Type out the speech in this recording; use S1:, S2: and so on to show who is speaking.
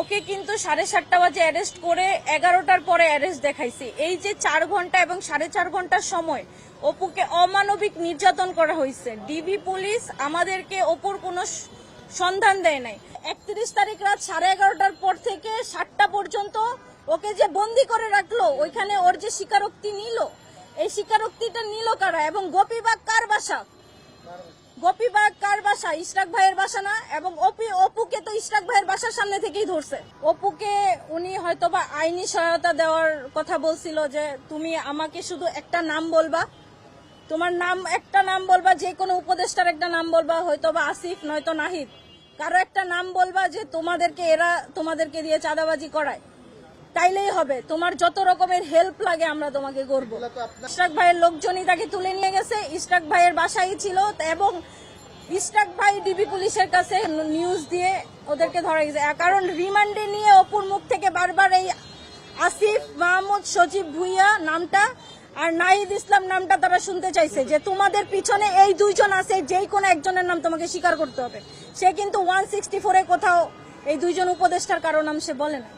S1: ওকে কিন্তু সাড়ে সাতটা বাজে অ্যারেস্ট করে এগারোটার পরে অ্যারেস্ট দেখাইছি। এই যে চার ঘণ্টা এবং সাড়ে চার ঘণ্টার সময় অপুকে অমানবিক নির্যাতন করা হয়েছে। ডিবি পুলিশ আমাদেরকে অপুর কোনো সন্ধান দেয় নাই। একত্রিশ তারিখ রাত সাড়ে এগারোটার পর থেকে সাতটা পর্যন্ত ওকে যে বন্দি করে রাখল, ওইখানে ওর যে স্বীকারোক্তি নিল, এই স্বীকারোক্তিটা নিল কারা? এবং গোপীবাগ কার বাসা? গোপীবাগ কার বাসা? ইশরাক ভাইয়ের বাসা না? এবং অপি অপুকে তো ইশরাক ভাইয়ের বাসার সামনে থেকেই ধরছে। অপুকে উনি হয়তোবা আইনি সহায়তা দেওয়ার কথা বলছিল যে, তুমি আমাকে শুধু একটা নাম বলবা। তোমার নাম, একটা নাম বলবা, যে কোনো উপদেষ্টার একটা নাম বলবা, হয়তোবা আসিফ, নয়তো নাহিদ। কারও একটা নাম বলবা যে, তোমাদেরকে এরা তোমাদেরকে দিয়ে চাঁদাবাজি করায়। তাইলেই হবে। তোমার যত রকমের হেল্প লাগে, আমরা তোমাকে করব। ইশরাক ভাইয়ের লোকজনই তাকে তুলে নিয়ে গেছে। ইশরাক ভাইয়ের বাসাই ছিল এবং ইশরাক ভাই ডিবি পুলিশের কাছে নিউজ দিয়ে ওদেরকে ধরা গেছে। কারণ রিমান্ডে নিয়ে অপুর মুখ থেকে বারবার এই আসিফ, মাহমুদ, সজীব ভুইয়া নামটা আর নাহিদ ইসলাম নামটা তারা শুনতে চাইছে যে তোমাদের পিছনে এই দুইজন আছে, যেই কোনো একজনের নাম তোমাকে স্বীকার করতে হবে। সে কিন্তু ওয়ান সিক্সটি ফোরে কোথাও এই দুইজন উপদেষ্টার কারও নাম সে বলে না।